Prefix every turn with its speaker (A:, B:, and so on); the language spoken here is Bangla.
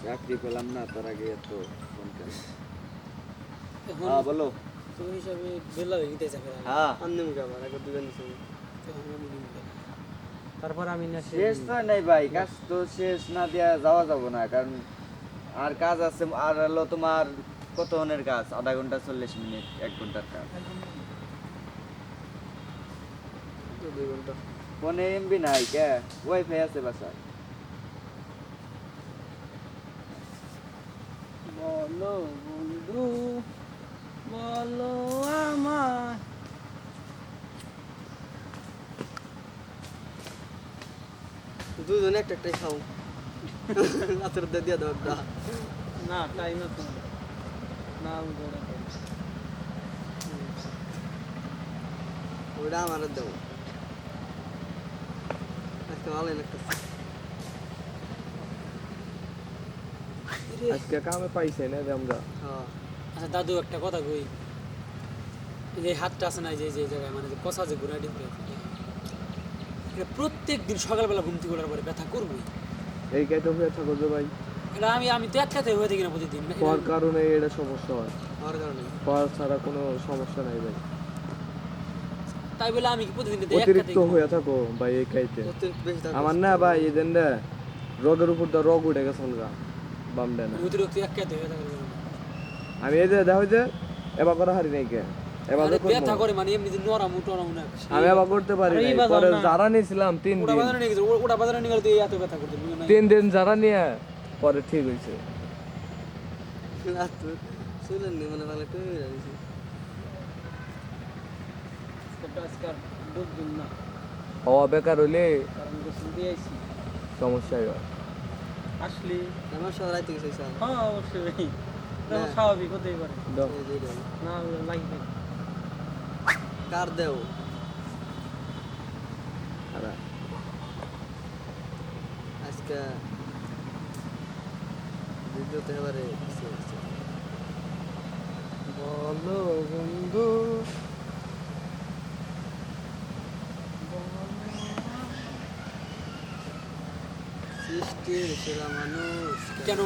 A: চাকরি পেলাম না তার আগে এত ফোন কেন? হ্যাঁ বলো।
B: তুমি হিসাবে বেলা হয়ে ফেরা
A: হ্যাঁ।
C: আনদিম কে আবার আগে দুজন
B: তারপর আমি না
A: শেষ তো নাই ভাই কাজ তো শেষ না দিয়া যাওয়া যাব না কারণ আর কাজ আছে আর হলো তোমার কত হনের কাজ? আধা ঘণ্টা চল্লিশ মিনিট এক ঘণ্টার কাজ।
C: দুই ঘণ্টা।
A: ফোনে এমবি নাই কে ওয়াইফাই আছে বাসায়
B: বলো বন্ধু বলো আমার
C: দুজনে একটা একটাই খাও রাতের দিয়ে দিয়ে দাও একটা
B: না টাইম আছে না আমি গোড়া খাই।
C: ওইটা আমার দেবো আজকে ভালো লাগতেছে
D: আজকে কামে পাইছে না আমরা
C: হ্যাঁ।
B: আচ্ছা দাদু একটা কথা কই? যে হাতটা আছে না যে যে জায়গায় মানে যে কষা যে ঘোরা ডিম এটা প্রত্যেক দিন সকালবেলা ঘুম থেকে ওঠার পরে ব্যথা করবই।
D: এই হয়ে থাকো যে ভাই
B: এটা আমি আমি তো একসাথে হয়ে থাকি না প্রতিদিন।
D: হওয়ার কারণে এটা সমস্যা হয়।
C: হওয়ার কারণে।
D: হওয়ার ছাড়া কোনো সমস্যা নাই ভাই।
B: তাই বলে আমি কি প্রতিদিন
D: অতিরিক্ত হয়ে থাকো ভাই এই
C: থাকবে
D: আমার না ভাই রে রোগের উপর দা রোগ উঠে গেছে গা না
B: অতিরিক্ত হয়ে থাকে
D: আমি এই যে দেখো যে এবার করা হারি নাই কে? এবার
B: ব্যথা করে মানে এমনি যে নরম টরম না
D: আমি এবার করতে পারি
B: আরে
D: নাই।
B: এই বাজাও
D: পরে
B: না।
D: যারা নিয়েছিলাম তিন
B: ওটা বাজারে নিয়ে গেছে ওটা বাজারে নিয়ে গেলে তো এত ব্যথা করতে
D: তিন দিন যারা নিয়ে পরে ঠিক হয়েছে
C: নি মানে ভালো
B: আজকাল দুধ দিন না।
D: হওয়া বেকার হইলে
B: কারণ গোসল দিয়ে আইছি।
D: সমস্যাই হয়।
B: আসলে
C: আমার সব রাইতে গেছে স্যার
B: হ্যাঁ অবশ্যই। স্বাভাবিক হতেই পারে। না লাগবে।
C: কার দেও? আজকে ভিডিওতে এবারে
D: বলো বন্ধু।
C: সৃষ্টির সেরা মানুষ
B: কেন